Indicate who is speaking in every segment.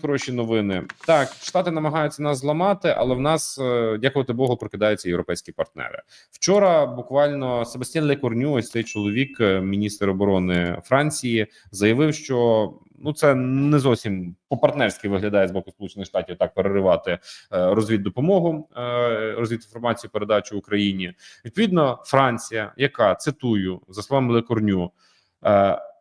Speaker 1: хороші новини. Так, штати намагаються нас зламати, але в нас, е, дякувати Богу, прокидаються європейські партнери. Вчора буквально Себастьян Лекорню, ось цей чоловік, е, міністр оборони Франції, заявив, що ну це не зовсім по-партнерськи виглядає з боку Сполучених Штатів так переривати е, розвіддопомогу, розвідінформацію, передачу Україні. Відповідно, Франція, яка цитую за словами Лекорню.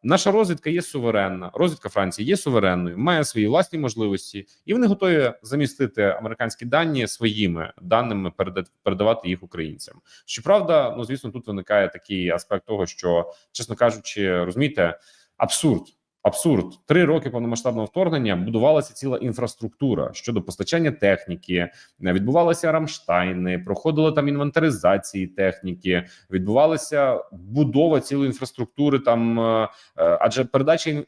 Speaker 1: Наша розвідка є суверенна. Розвідка Франції є суверенною, має свої власні можливості, і вони готові замістити американські дані своїми даними, переда- передавати їх українцям. Щоправда, ну звісно, тут виникає такий аспект того, що, чесно кажучи, розумієте, абсурд. Абсурд три роки повномасштабного вторгнення будувалася ціла інфраструктура щодо постачання техніки. Відбувалися рамштайни, проходили там інвентаризації техніки, відбувалася будова цілої інфраструктури. Там е, е, адже передача е,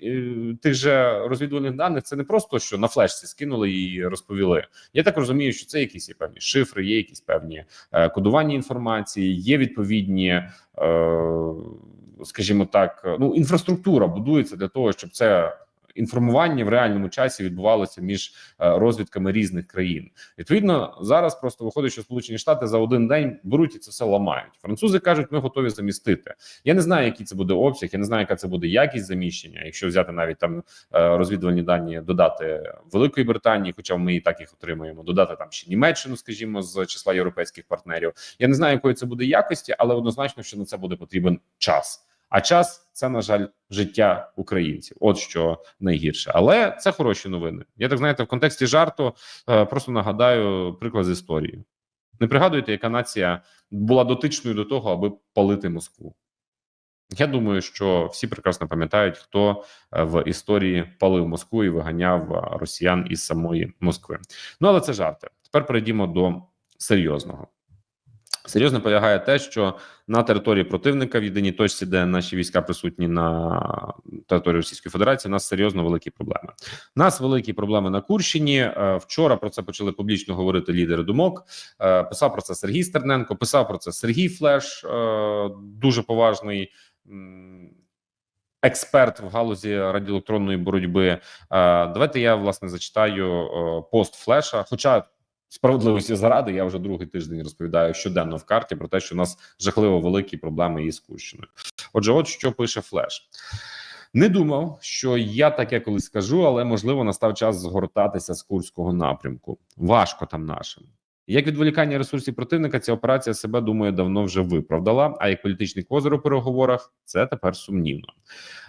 Speaker 1: тих же розвідувальних даних це не просто що на флешці скинули і розповіли. Я так розумію, що це якісь є певні шифри, є якісь певні е, кодування інформації, є відповідні. Е, скажімо так, ну інфраструктура будується для того, щоб це інформування в реальному часі відбувалося між е, розвідками різних країн. Відповідно, зараз просто виходить, що Сполучені Штати за один день беруть і це все ламають. Французи кажуть, ми готові замістити. Я не знаю, який це буде обсяг, я не знаю, яка це буде якість заміщення. Якщо взяти навіть там е, розвідувальні дані, додати Великої Британії, хоча ми і так їх отримуємо, додати там ще Німеччину, скажімо, з числа європейських партнерів. Я не знаю, якої це буде якості, але однозначно, що на це буде потрібен час. А час це на жаль життя українців. От що найгірше, але це хороші новини. Я так знаєте, в контексті жарту е, просто нагадаю приклад з історії. Не пригадуєте, яка нація була дотичною до того, аби палити Москву? Я думаю, що всі прекрасно пам'ятають, хто е, в історії палив Москву і виганяв е, росіян із самої Москви. Ну але це жарти. Тепер перейдімо до серйозного. Серйозно полягає те, що на території противника в єдиній точці, де наші війська присутні на території Російської Федерації, у нас серйозно великі проблеми. У нас великі проблеми на Курщині. Е, Вчора про це почали публічно говорити лідери думок. Е, Писав про це Сергій Стерненко, писав про це Сергій Флеш, е, дуже поважний. Експерт в галузі радіоелектронної боротьби. Давайте я власне зачитаю пост Флеша. Хоча справедливості заради я вже другий тиждень розповідаю щоденно в карті про те, що у нас жахливо великі проблеми із Курщиною. Отже, от що пише Флеш. Не думав, що я таке колись скажу, але можливо настав час згортатися з курського напрямку. Важко там нашим. Як відволікання ресурсів противника, ця операція себе думаю давно вже виправдала. А як політичний козир у переговорах, це тепер сумнівно.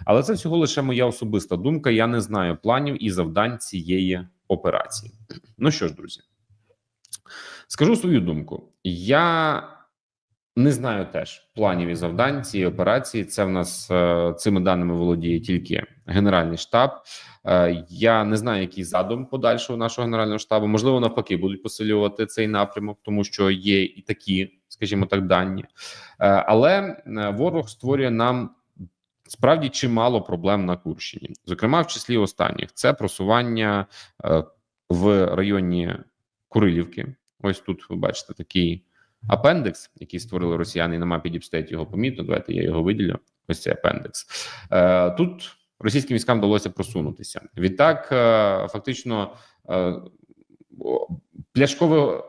Speaker 1: Але це всього лише моя особиста думка. Я не знаю планів і завдань цієї операції. Ну що ж, друзі, скажу свою думку. Я не знаю теж планів і завдань цієї операції. Це в нас е, цими даними володіє тільки Генеральний штаб. Е, я не знаю, який задум подальшого нашого генерального штабу. Можливо, навпаки, будуть посилювати цей напрямок, тому що є і такі, скажімо так, дані. Е, але ворог створює нам. Справді чимало проблем на Курщині, зокрема в числі останніх це просування в районі Курилівки. Ось тут ви бачите такий апендекс, який створили росіяни і на мапі Діпстейт його помітно. Давайте я його виділю. Ось цей апендекс. Е, тут російським військам вдалося просунутися. Відтак, е, фактично, е, пляшкове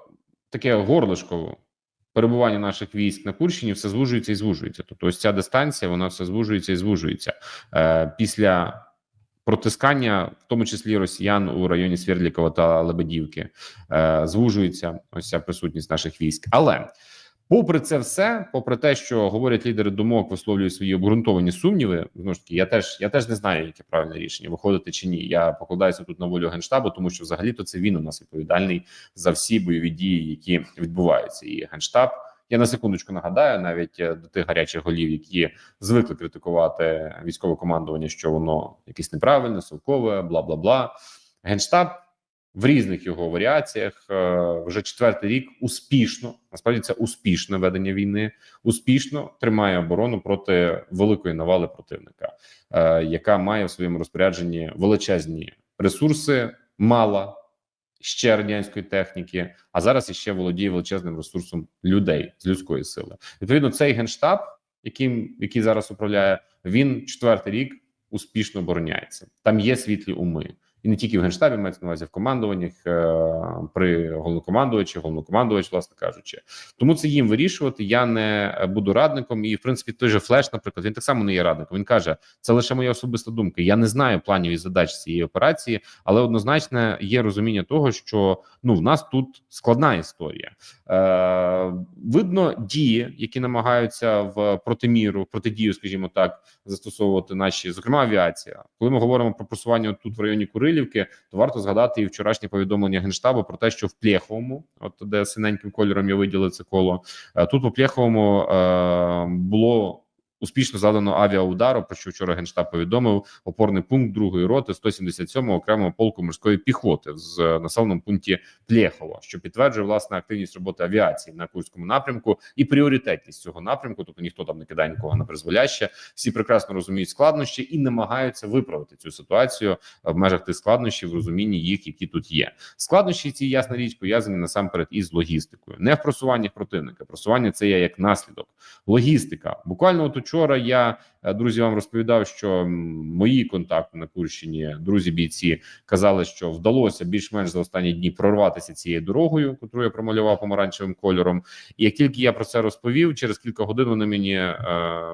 Speaker 1: таке горлишкове перебування наших військ на Курщині все звужується і звужується. Тобто, ось ця дистанція, вона все звужується і звужується після. Протискання, в тому числі росіян у районі Свердлікова та Лебедівки, е, звужується ось ця присутність наших військ. Але попри це все, попри те, що говорять лідери думок, висловлюють свої обґрунтовані сумніви. Знову ж таки, я теж я теж не знаю, яке правильне рішення виходити чи ні. Я покладаюся тут на волю генштабу, тому що взагалі то це він у нас відповідальний за всі бойові дії, які відбуваються. І генштаб. Я на секундочку нагадаю, навіть е, до тих гарячих голів, які звикли критикувати військове командування, що воно якесь неправильне, совкове, бла бла бла. Генштаб в різних його варіаціях е, вже четвертий рік успішно насправді це успішне ведення війни, успішно тримає оборону проти великої навали противника, е, яка має в своєму розпорядженні величезні ресурси, мала ще радянської техніки, а зараз іще володіє величезним ресурсом людей з людської сили. Відповідно, цей генштаб, яким який зараз управляє, він четвертий рік успішно обороняється. Там є світлі уми. І не тільки в генштабі, мається на увазі в командуваннях е, при головнокомандувачі, головнокомандувач, власне кажучи. Тому це їм вирішувати. Я не буду радником. І в принципі, той же флеш, наприклад, він так само не є радником. Він каже, це лише моя особиста думка. Я не знаю планів і задач цієї операції, але однозначно є розуміння того, що ну в нас тут складна історія. Е, Видно дії, які намагаються в протиміру, протидію, скажімо так, застосовувати наші, зокрема авіація. Коли ми говоримо про просування тут в районі Курилівки, то варто згадати і вчорашнє повідомлення генштабу про те, що в Плєховому, от де синеньким кольором я виділив це коло, е, тут по Плєховому е, було. Успішно завдано авіаудару, про що вчора генштаб повідомив опорний пункт другої роти 177-го окремого полку морської піхоти з е, населеному пункті Плєхово, що підтверджує власне активність роботи авіації на курському напрямку і пріоритетність цього напрямку. Тобто ніхто там не кидає нікого на призволяще. Всі прекрасно розуміють складнощі і намагаються виправити цю ситуацію в межах тих складнощів в розумінні їх, які тут є. Складнощі ці ясна річ пов'язані насамперед із логістикою, не в просуваннях противника. Просування це є як наслідок. Логістика. Буквально от учора я е, друзі вам розповідав, що мої контакти на Курщині, друзі бійці казали, що вдалося більш-менш за останні дні прорватися цією дорогою, яку я промалював помаранчевим кольором. І як тільки я про це розповів, через кілька годин вони мені е,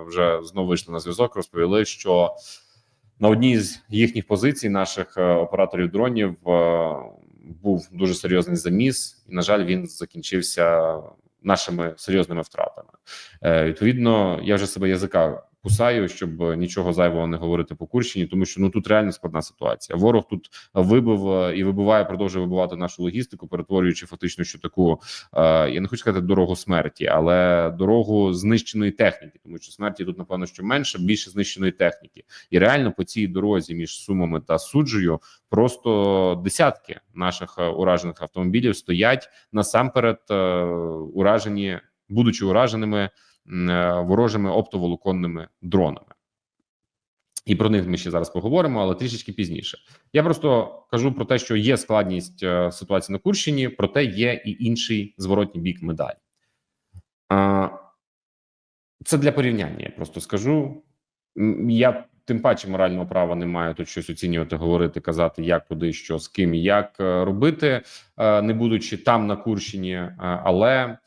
Speaker 1: вже знову вийшли на зв'язок, розповіли, що на одній з їхніх позицій наших е, операторів дронів е, був дуже серйозний заміс, і на жаль, він закінчився нашими серйозними втратами. Е, відповідно, я вже себе язика кусаю, щоб нічого зайвого не говорити по Курщині, тому що ну тут реально складна ситуація. Ворог тут вибив е, і вибиває, продовжує вибивати нашу логістику, перетворюючи фактично що таку е, я не хочу сказати дорогу смерті, але дорогу знищеної техніки, тому що смерті тут напевно що менше, більше знищеної техніки, і реально по цій дорозі між сумами та суджею просто десятки наших е, уражених автомобілів стоять насамперед е, уражені, будучи ураженими е, ворожими оптоволоконними дронами. І про них ми ще зараз поговоримо, але трішечки пізніше. Я просто кажу про те, що є складність е, ситуації на Курщині, проте є і інший зворотній бік медалі. Це для порівняння. Я просто скажу. Я тим паче морального права не маю тут щось оцінювати, говорити, казати, як куди, що з ким і як е, робити, е, не будучи там на Курщині, е, але.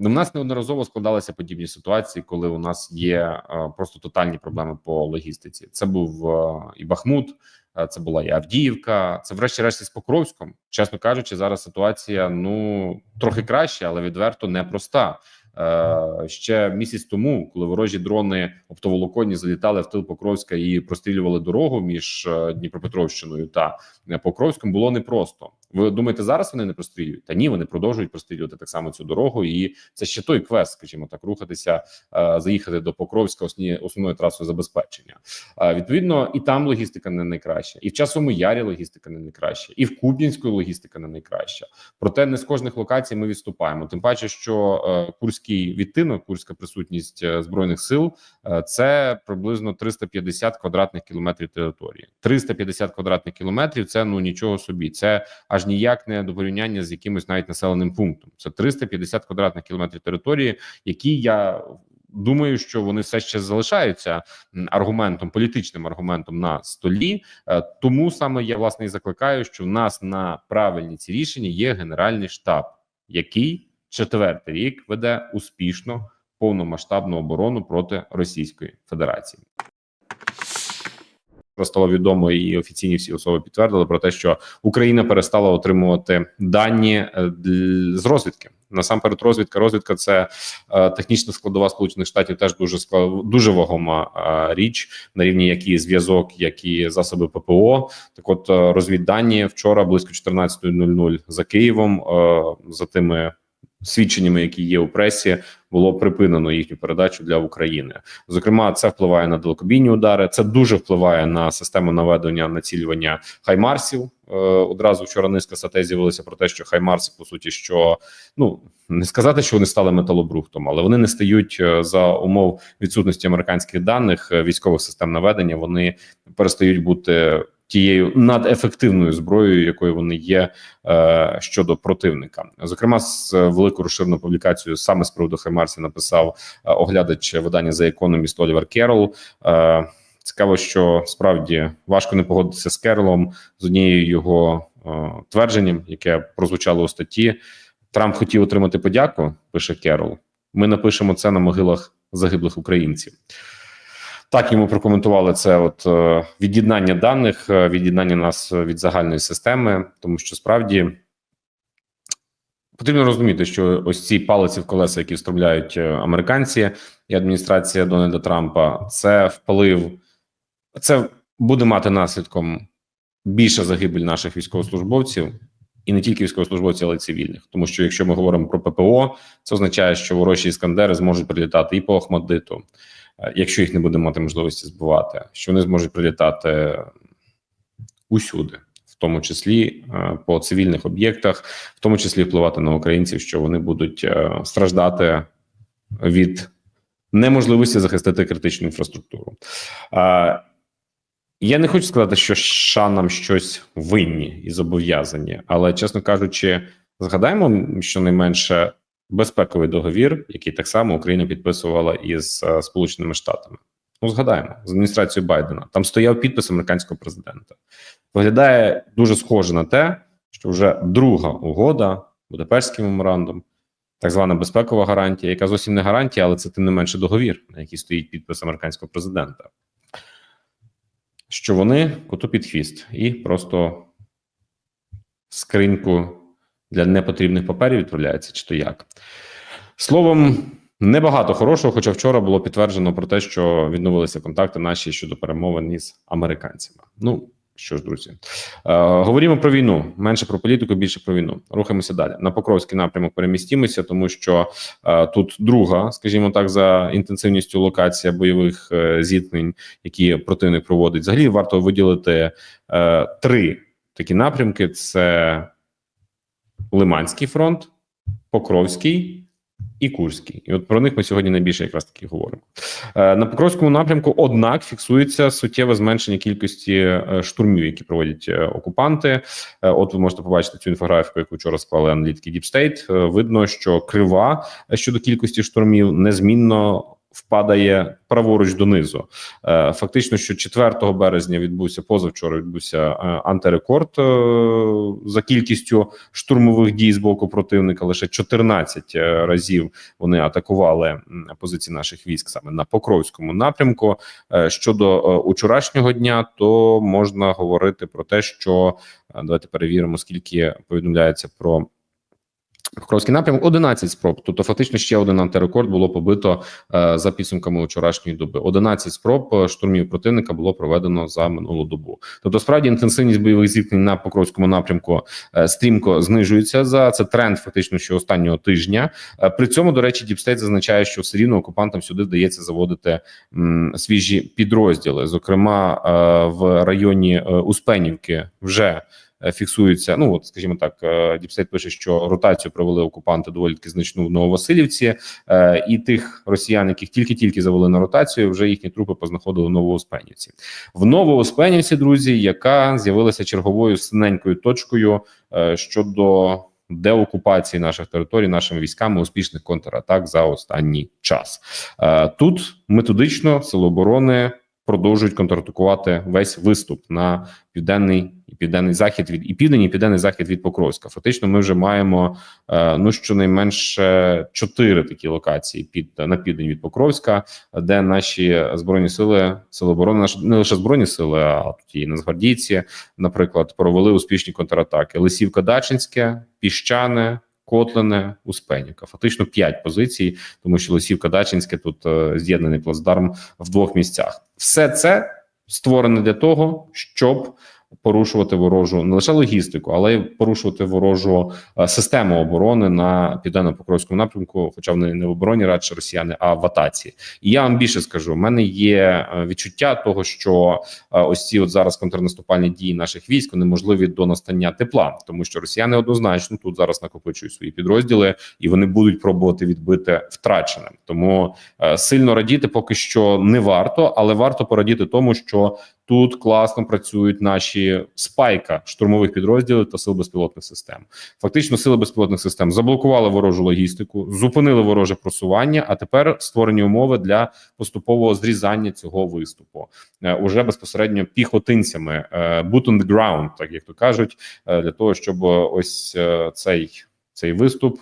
Speaker 1: Ну, в нас неодноразово складалися подібні ситуації, коли у нас є е, просто тотальні проблеми по логістиці. Це був е, і Бахмут, е, це була і Авдіївка. Це, врешті-решт, з Покровськом. Чесно кажучи, зараз ситуація ну трохи краще, але відверто непроста. Ще місяць тому, коли ворожі дрони оптоволоконні залітали в тил Покровська і прострілювали дорогу між е, Дніпропетровщиною та е, Покровськом, було непросто. Ви думаєте, зараз вони не прострілюють? Та ні, вони продовжують прострілювати так само цю дорогу, і це ще той квест, скажімо так, рухатися, е, заїхати до Покровська основні, основною трасою забезпечення. Відповідно, і там логістика не найкраща, і в часовому ярі логістика не найкраща, і в Куб'янську логістика не найкраща. Проте не з кожних локацій ми відступаємо. Тим паче, що курський відтинок, курська присутність збройних сил це приблизно 350 квадратних кілометрів території. 350 квадратних кілометрів це ну нічого собі. Це аж ніяк не до порівняння з якимось навіть населеним пунктом. Це 350 квадратних кілометрів території, які я. Думаю, що вони все ще залишаються аргументом, політичним аргументом на столі. Е, Тому саме я власне і закликаю, що в нас на правильні ці рішення є генеральний штаб, який четвертий рік веде успішно повномасштабну оборону проти Російської Федерації. Стало відомо, і офіційні всі особи підтвердили про те, що Україна перестала отримувати дані е, з розвідки. Насамперед, розвідка. Розвідка це е, технічна складова Сполучених Штатів, теж дуже склад, дуже вагома е, річ на рівні як і зв'язок, як і засоби ППО. Так, от е, розвіддані вчора близько 14.00 за Києвом е, за тими свідченнями, які є у пресі, було припинено їхню передачу для України. Зокрема, це впливає на далекобійні удари. Це дуже впливає на систему наведення націлювання хаймарсів. Е, одразу вчора низка статей з'явилися про те, що хаймарси, по суті, що ну не сказати, що вони стали металобрухтом, але вони не стають е, за умов відсутності американських даних е, військових систем наведення. Вони перестають бути. Тією надефективною зброєю, якою вони є е, щодо противника, зокрема, з е, велику розширену публікацію саме з приводу Хаймарсів написав е, оглядач видання за Economist Олівер Керол. Е, Цікаво, що справді важко не погодитися з Керолом з однією його е, твердженням, яке прозвучало у статті. Трамп хотів отримати подяку. Пише Керол. Ми напишемо це на могилах загиблих українців. Так йому прокоментували це. От е, від'єднання даних, е, від'єднання нас від загальної системи, тому що справді потрібно розуміти, що ось ці палиці в колеса, які вставляють е, американці і адміністрація Дональда Трампа, це вплив, це буде мати наслідком більша загибель наших військовослужбовців. І не тільки військовослужбовців, але й цивільних, тому що якщо ми говоримо про ППО, це означає, що ворожі іскандери зможуть прилітати і по Охмаддиту, е, якщо їх не буде мати можливості збивати, що вони зможуть прилітати усюди, в тому числі е, по цивільних об'єктах, в тому числі впливати на українців, що вони будуть е, страждати від неможливості захистити критичну інфраструктуру. Е, Я не хочу сказати, що США нам щось винні і зобов'язані, але чесно кажучи, згадаємо щонайменше безпековий договір, який так само Україна підписувала із е, Сполученими Штатами. Ну, згадаємо з адміністрацією Байдена. Там стояв підпис американського президента. Виглядає дуже схоже на те, що вже друга угода, Будапештський меморандум, так звана безпекова гарантія, яка зовсім не гарантія, але це тим не менше договір, на який стоїть підпис американського президента. Що вони коту під хвіст і просто скриньку для непотрібних паперів відправляється, чи то як. Словом, небагато хорошого, хоча вчора було підтверджено про те, що відновилися контакти наші щодо перемовин із американцями. Ну що ж, друзі, е, говоримо про війну. Менше про політику, більше про війну. Рухаємося далі. На Покровський напрямок перемістімося, тому що е, тут друга, скажімо так, за інтенсивністю локація бойових е, зіткнень, які противник проводить. Взагалі варто виділити е, три такі напрямки: це Лиманський фронт, Покровський. І Курський, і от про них ми сьогодні найбільше якраз таки говоримо Е, на Покровському напрямку. Однак фіксується суттєве зменшення кількості е, штурмів, які проводять е, окупанти. От ви можете побачити цю інфографіку, яку вчора склали аналітики. Е, Видно, що крива щодо кількості штурмів незмінно впадає праворуч донизу. Е, Фактично, що 4 березня відбувся позавчора. Відбувся е, антирекорд е, за кількістю штурмових дій з боку противника. Лише 14 е, разів вони атакували позиції наших військ саме на Покровському напрямку. Щодо учорашнього дня, то можна говорити про те, що давайте перевіримо, скільки повідомляється про. Покровський напрямок 11 спроб. Тобто, фактично ще один антирекорд було побито е, за підсумками вчорашньої доби. 11 спроб е, штурмів противника було проведено за минулу добу. Тобто, справді інтенсивність бойових зіткнень на Покровському напрямку е, стрімко знижується. За це тренд, фактично, що останнього тижня. Е, при цьому, до речі, Діпстейт зазначає, що все рівно окупантам сюди вдається заводити м, свіжі підрозділи. Зокрема, е, в районі е, Успенівки вже е, фіксується. Ну от, скажімо так, е, Діпсейт пише, що ротацію провели окупанти доволі таки значну в Нововасилівці, е, і тих росіян, яких тільки-тільки завели на ротацію, вже їхні трупи познаходили в Новоуспенівці. В Новоуспенівці, друзі, яка з'явилася черговою синенькою точкою щодо. Деокупації наших територій нашими військами успішних контратак за останній час тут методично сили оборони продовжують контратакувати весь виступ на південний і південний захід від і південь, і південний захід від Покровська. Фактично, ми вже маємо е, ну щонайменше чотири такі локації під на південь від Покровська, де наші збройні сили, сили оборони, наші не лише збройні сили, а тут і нацгвардійці, наприклад, провели успішні контратаки. Лисівка Дачинське, Піщане. Котлине, Успенівка. Фактично п'ять позицій, тому що Лисівка Дачинське тут е, з'єднаний плацдарм в двох місцях. Все це створене для того, щоб порушувати ворожу не лише логістику, але й порушувати ворожу е, систему оборони на південно-покровському напрямку, хоча вони не в обороні радше росіяни, а в атаці. І я вам більше скажу: в мене є е, відчуття того, що е, ось ці от зараз контрнаступальні дії наших військ неможливі до настання тепла, тому що росіяни однозначно тут зараз накопичують свої підрозділи, і вони будуть пробувати відбити втраченим. Тому сильно радіти поки що не варто, але варто порадіти тому, що тут класно працюють наші спайка штурмових підрозділів та сил безпілотних систем. Фактично, сили безпілотних систем заблокували ворожу логістику, зупинили вороже просування. А тепер створені умови для поступового зрізання цього виступу е, уже безпосередньо піхотинцями е, boot on the ground, так як то кажуть, е, для того, щоб ось цей, цей виступ.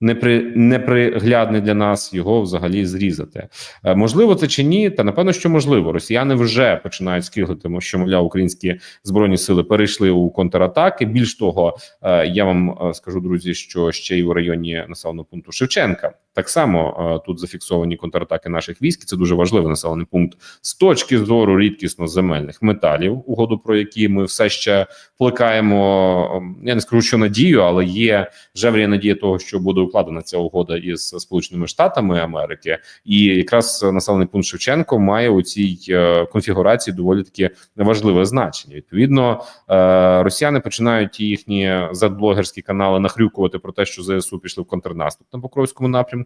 Speaker 1: Непри, неприглядний для нас його взагалі зрізати. Е, можливо, це чи ні? Та напевно, що можливо. Росіяни вже починають скиглити, що мовляв, українські збройні сили перейшли у контратаки. Більш того, е, я вам е, скажу, друзі, що ще й у районі населеного пункту Шевченка так само е, тут зафіксовані контратаки наших військ. Це дуже важливий населений пункт з точки зору рідкісно земельних металів, угоду про які ми все ще плекаємо. ем, Я не скажу, що надію, але є жеврія надія того, що буде укладена ця угода із Сполученими Штатами Америки, і якраз населений пункт Шевченко має у цій е, конфігурації доволі таки важливе значення. Відповідно, е, росіяни починають їхні задблогерські канали нахрюкувати про те, що ЗСУ пішли в контрнаступ на Покровському напрямку.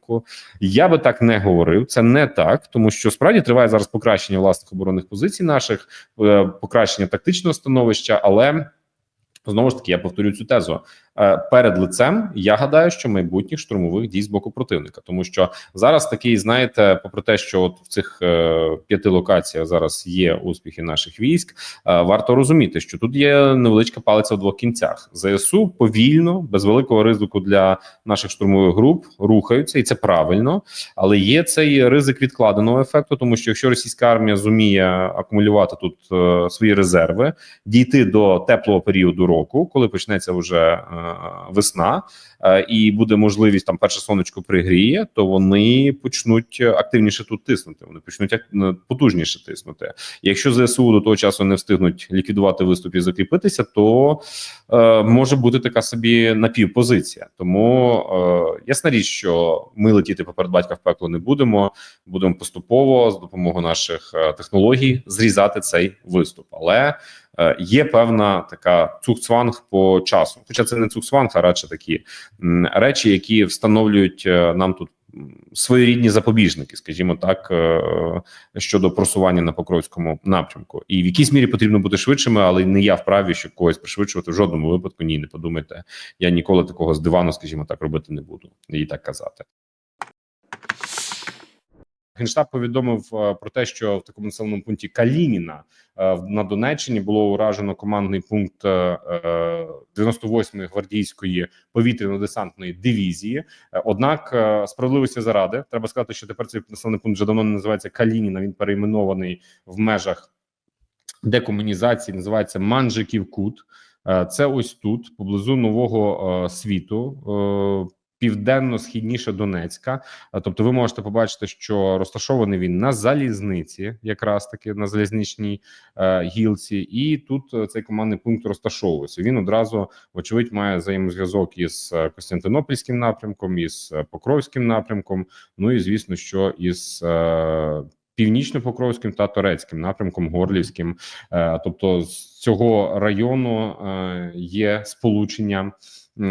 Speaker 1: Я би так не говорив. Це не так, тому що справді триває зараз покращення власних оборонних позицій наших, е, покращення тактичного становища, але. Знову ж таки, я повторю цю тезу. Е, Перед лицем я гадаю, що майбутніх штурмових дій з боку противника, тому що зараз такий, знаєте, попри те, що от в цих е, п'яти локаціях зараз є успіхи наших військ, е, варто розуміти, що тут є невеличка палиця в двох кінцях. ЗСУ повільно, без великого ризику для наших штурмових груп рухаються, і це правильно. Але є цей ризик відкладеного ефекту, тому що якщо російська армія зуміє акумулювати тут свої резерви, дійти до теплого періоду року, коли почнеться вже е, весна, е, і буде можливість там перше сонечко пригріє, то вони почнуть активніше тут тиснути. Вони почнуть е, потужніше тиснути. Якщо ЗСУ до того часу не встигнуть ліквідувати виступ і закріпитися, то е, може бути така собі напівпозиція. Тому е, ясна річ, що ми летіти поперед батька в пекло не будемо. Будемо поступово з допомогою наших технологій зрізати цей виступ. Але є певна така цухцванг по часу. Хоча це не цухцванг, а радше такі речі, які встановлюють е, нам тут. Своєрідні запобіжники, скажімо так, е, щодо просування на Покровському напрямку, і в якійсь мірі потрібно бути швидшими, але не я вправі, щоб когось пришвидшувати в жодному випадку. Ні, не подумайте. Я ніколи такого з дивану, скажімо так, робити не буду і так казати. Генштаб повідомив е, про те, що в такому населеному пункті Калініна е, на Донеччині було уражено командний пункт е, е, 98-ї гвардійської повітряно-десантної дивізії. Однак справедливості заради треба сказати, що тепер цей населений пункт вже давно не називається Калініна. Він перейменований в межах декомунізації. Називається Манжиків Кут. Це ось тут, поблизу нового світу. Південно-східніше Донецька, тобто, ви можете побачити, що розташований він на залізниці, якраз таки на залізничній е, гілці, і тут е, цей командний пункт розташовується. Він одразу, вочевидь, має взаємозв'язок із е, Костянтинопільським напрямком, із е, Покровським напрямком. Ну і звісно, що із е, північно-покровським та турецьким напрямком, Горлівським. Тобто, з цього району є сполучення.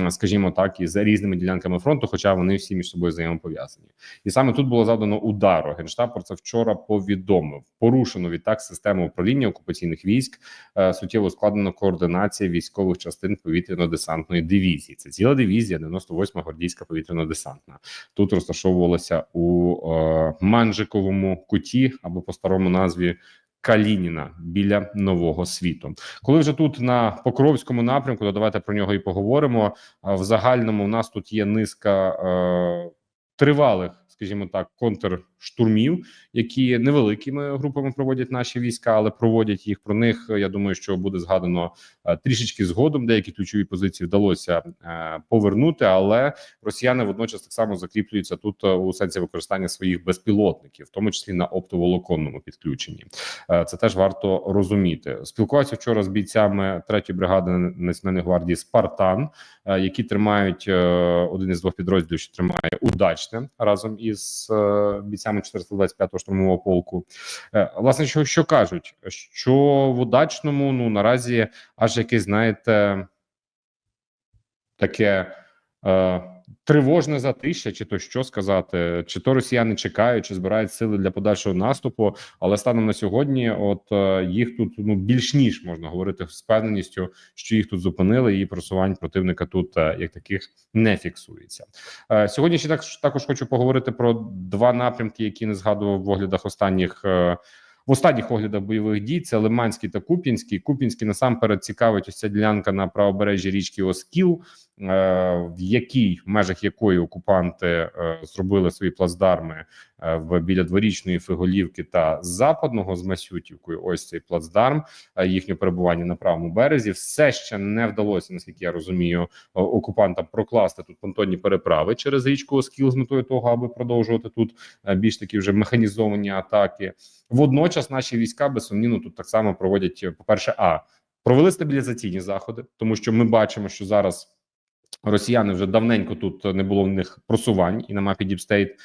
Speaker 1: Скажімо так, із різними ділянками фронту, хоча вони всі між собою взаємопов'язані, і саме тут було завдано удару. Генштаб про це вчора повідомив. Порушено відтак систему управління окупаційних військ, е, суттєво складено координація військових частин повітряно-десантної дивізії. Це ціла дивізія, 98-ма гвардійська повітряно-десантна. Тут розташовувалася у е, Манжиковому куті або по старому назві. Калініна біля нового світу, коли вже тут на Покровському напрямку, то давайте про нього і поговоримо. В загальному у нас тут є низка е, тривалих, скажімо так, контрштурмів, які невеликими групами проводять наші війська, але проводять їх. Про них е, я думаю, що буде згадано е, трішечки згодом. Деякі ключові позиції вдалося е, повернути, але росіяни водночас так само закріплюються тут у сенсі використання своїх безпілотників, в тому числі на оптоволоконному підключенні. Це теж варто розуміти. Спілкувався вчора з бійцями 3-ї бригади Національної гвардії Спартан, які тримають один із двох підрозділів, що тримає удачне разом із е, бійцями 425-го штурмового полку. Е, Власне, що, що кажуть, що в удачному ну наразі аж якесь, знаєте, таке. Е, тривожне затища, чи то що сказати, чи то росіяни чекають, чи збирають сили для подальшого наступу. Але станом на сьогодні, от е, їх тут ну більш ніж можна говорити з впевненістю, що їх тут зупинили, і просувань противника тут е, як таких не фіксується. Е, Сьогодні ще так також хочу поговорити про два напрямки, які не згадував в оглядах останніх. В останніх оглядах бойових дій це Лиманський та Куп'янський. Куп'янський насамперед цікавить ось ця ділянка на правобережжі річки Оскіл, в якій в межах якої окупанти е, зробили свої плацдарми е, в біля дворічної Фиголівки та западного з Масютівкою. Ось цей плацдарм е, їхнє перебування на правому березі. Все ще не вдалося, наскільки я розумію, окупантам прокласти тут понтонні переправи через річку Оскіл з метою того, аби продовжувати тут е, більш такі вже механізовані атаки. Водночас наші війська безсумнівно тут так само проводять. По перше, а провели стабілізаційні заходи, тому що ми бачимо, що зараз. Росіяни вже давненько тут не було в них просувань, і на мапі Діпстейт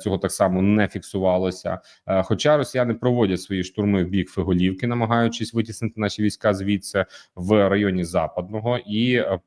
Speaker 1: цього так само не фіксувалося. Е, Хоча росіяни проводять свої штурми в бік Фиголівки, намагаючись витіснити наші війська звідси в районі западного і е,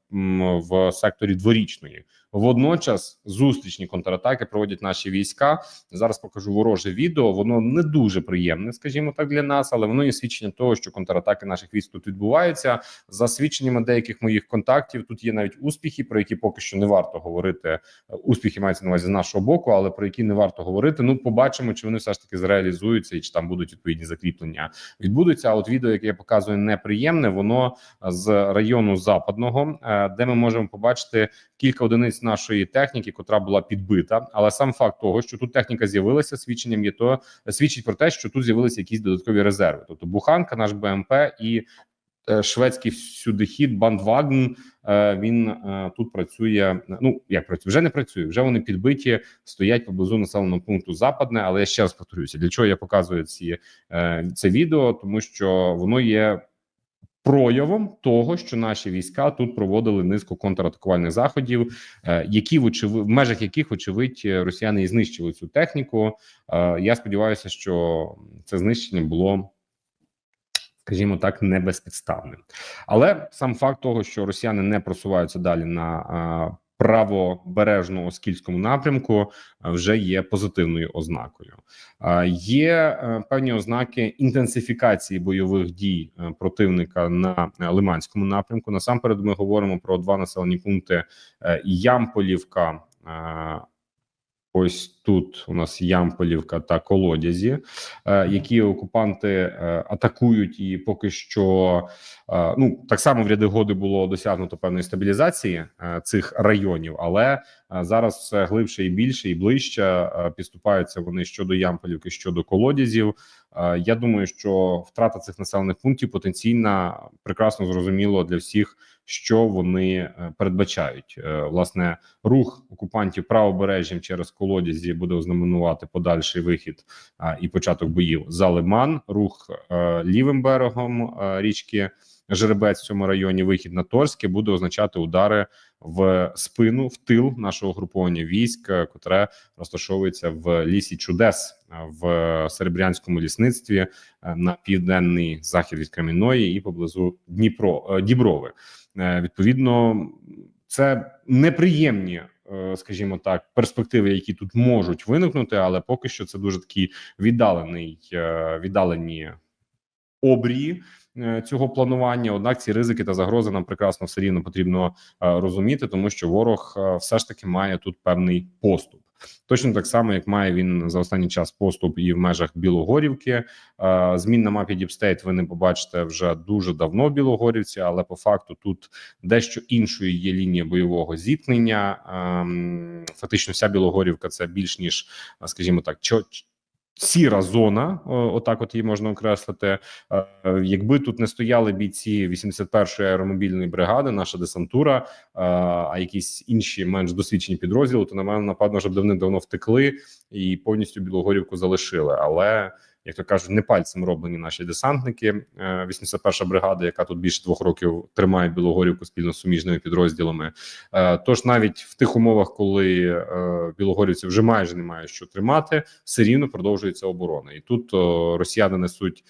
Speaker 1: в секторі дворічної. Водночас зустрічні контратаки проводять наші війська. Зараз покажу вороже відео. Воно не дуже приємне, скажімо так, для нас, але воно є свідченням того, що контратаки наших військ тут відбуваються. За свідченнями деяких моїх контактів, тут є навіть успіхи, про які поки що не варто говорити. Успіхи мається на увазі з нашого боку, але про які не варто говорити. Ну, побачимо, чи вони все ж таки зреалізуються, і чи там будуть відповідні закріплення. Відбудуться. А от відео, яке я показую, неприємне, воно з району западного, е, де ми можемо побачити кілька одиниць нашої техніки, котра була підбита. Але сам факт того, що тут техніка з'явилася, свідченням є то свідчить про те, що тут з'явилися якісь додаткові резерви. Тобто буханка, наш БМП і е, шведський всюдихід Бандваген. е, Він е, тут працює. Ну як працює, вже не працює. Вже вони підбиті, стоять поблизу населеного пункту западне. Але я ще раз повторюся, для чого я показую ці це відео, тому що воно є проявом того, що наші війська тут проводили низку контратакувальних заходів, які які очев... в межах яких очевидь росіяни і знищили цю техніку. Е, Я сподіваюся, що це знищення було. Скажімо так, не безпідставним, але сам факт того, що росіяни не просуваються далі на правобережно оскільському напрямку, вже є позитивною ознакою. Є е, певні ознаки інтенсифікації бойових дій е, противника на е, Лиманському напрямку. Насамперед, ми говоримо про два населені пункти: е, Ямполівка. Ось тут у нас Ямполівка та Колодязі, е, які окупанти е, атакують, і поки що е, ну так само в ряди годи було досягнуто певної стабілізації цих районів, але зараз все глибше і більше і ближче підступаються вони щодо Ямполівки, щодо колодязів. Я думаю, що втрата цих населених пунктів потенційна прекрасно зрозуміло для всіх, що вони передбачають. Власне, рух окупантів правобережжям через колодязі буде ознаменувати подальший вихід а, і початок боїв за Лиман, рух е, лівим берегом е, річки Жеребець в цьому районі. Вихід на Торське буде означати удари в спину, в тил нашого груповання військ, е, котре розташовується в лісі чудес в серебрянському лісництві на південний захід від Кам'яної і поблизу Дніпро Діброви. Відповідно, це неприємні, скажімо так, перспективи, які тут можуть виникнути, але поки що це дуже такі віддалений е, віддалені обрії. е, Цього планування, однак ці ризики та загрози нам прекрасно все рівно потрібно е, розуміти, тому що ворог е, все ж таки має тут певний поступ. Точно так само, як має він за останній час поступ і в межах Білогорівки. Е, Змін на мапі Діпстейт ви не побачите вже дуже давно в Білогорівці, але по факту тут дещо іншою є лінія бойового зіткнення. Ем, Фактично, вся Білогорівка це більш ніж, скажімо так, Сіра зона, отак от її можна окреслити. Е, Якби тут не стояли бійці 81-ї аеромобільної бригади, наша десантура, е, а якісь інші менш досвідчені підрозділи, то на мене напевно вже б давним-давно втекли і повністю Білогорівку залишили. Але як то кажуть, не пальцем роблені наші десантники. Е, 81-ша бригада, яка тут більше двох років тримає Білогорівку спільно з суміжними підрозділами. Е, Тож навіть в тих умовах, коли е, білогорівці вже майже немає що тримати, все рівно продовжується оборона, і тут росіяни несуть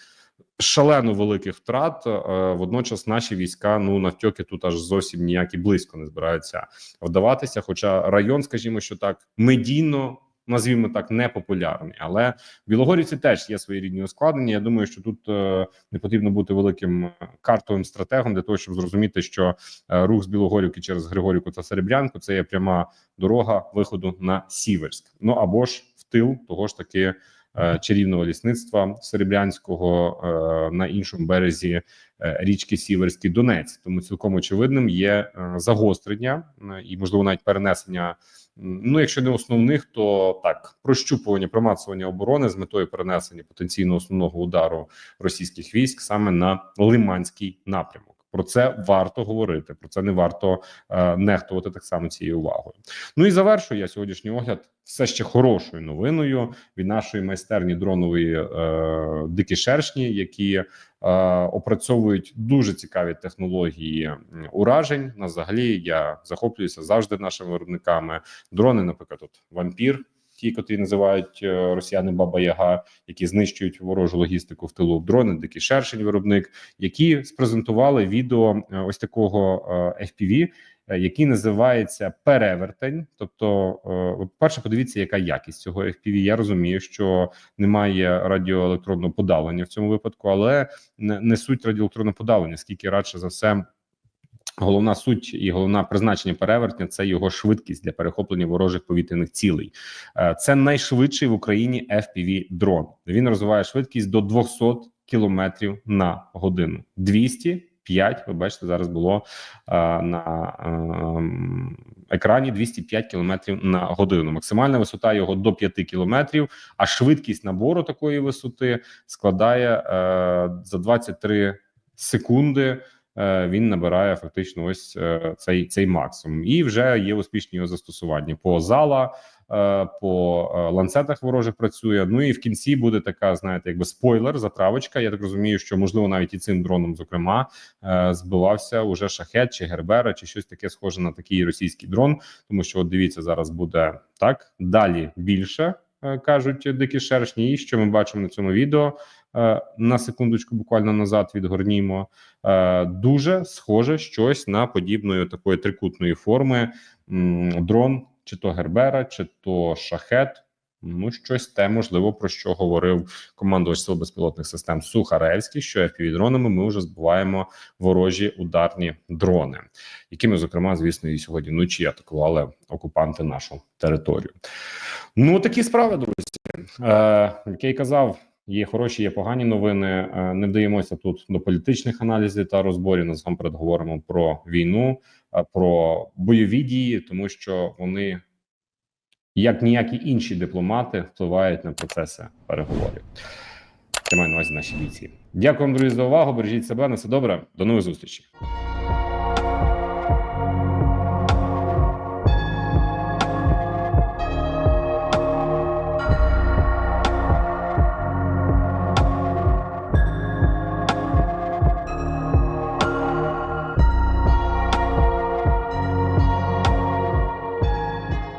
Speaker 1: шалено великих втрат. Е, водночас наші війська ну навтьоки тут аж зовсім ніякі близько не збираються вдаватися. Хоча район, скажімо, що так медійно. Назвімо так непопулярний, але в Білогорівці теж є свої рідні ускладнення. Я думаю, що тут е, не потрібно бути великим картовим стратегом для того, щоб зрозуміти, що е, рух з Білогорівки через Григорівку та Серебрянку це є пряма дорога виходу на Сіверськ. Ну або ж в тил того ж таки е, чарівного лісництва Серебрянського е, на іншому березі е, річки Сіверський Донець. Тому цілком очевидним є е, загострення е, і можливо навіть перенесення. Ну, якщо не основних, то так прощупування, промацування оборони з метою перенесення потенційно основного удару російських військ саме на Лиманський напрямок. Про це варто говорити. Про це не варто е, нехтувати так само цією увагою. Ну і завершую я сьогоднішній огляд все ще хорошою новиною від нашої майстерні дронової е, дикі шершні, які е, опрацьовують дуже цікаві технології уражень. На взагалі я захоплююся завжди нашими виробниками. Дрони, наприклад, от вампір. Ті, котрі називають е, росіяни Баба Яга, які знищують ворожу логістику в тилу дрони, дикий шершень, виробник, які спрезентували відео е, ось такого е, FPV, який називається перевертень. Тобто, перше, подивіться, яка якість цього FPV. Я розумію, що немає радіоелектронного подавлення в цьому випадку, але не суть радіоелектронного подавлення, скільки радше за все. Головна суть і головне призначення перевертня це його швидкість для перехоплення ворожих повітряних цілей. Е, Це найшвидший в Україні FPV дрон. Він розвиває швидкість до 200 кілометрів на годину. 205, ви бачите, зараз було е, на ем, екрані 205 кілометрів на годину. Максимальна висота його до 5 кілометрів, а швидкість набору такої висоти складає е, за 23 секунди. Е, Він набирає фактично ось е, цей цей максимум, і вже є успішні його застосування по зала, е, по ланцетах ворожих працює. Ну і в кінці буде така, знаєте, якби спойлер, затравочка. Я так розумію, що можливо навіть і цим дроном, зокрема, збивався уже шахет чи гербера, чи щось таке схоже на такий російський дрон. Тому що, от дивіться, зараз буде так далі більше. Кажуть дикі шершні, і що ми бачимо на цьому відео на секундочку, буквально назад відгорнімо. Е, Дуже схоже щось на подібної такої трикутної форми дрон, чи то Гербера, чи то шахет. Ну, щось те можливо про що говорив командувач сил безпілотних систем Сухаревський, що FPV-дронами ми вже збиваємо ворожі ударні дрони, якими, зокрема, звісно, і сьогодні вночі атакували окупанти нашу територію. Ну такі справи, друзі. Е, як я й казав, є хороші, є погані новини. Е, не вдаємося тут до політичних аналізів та розборів. Насамперед говоримо про війну, е, про бойові дії, тому що вони, як ніякі інші дипломати, впливають на процеси переговорів. Це маю на увазі наші бійці. Дякую друзі, за увагу. Бережіть себе на все добре. До нових зустрічей.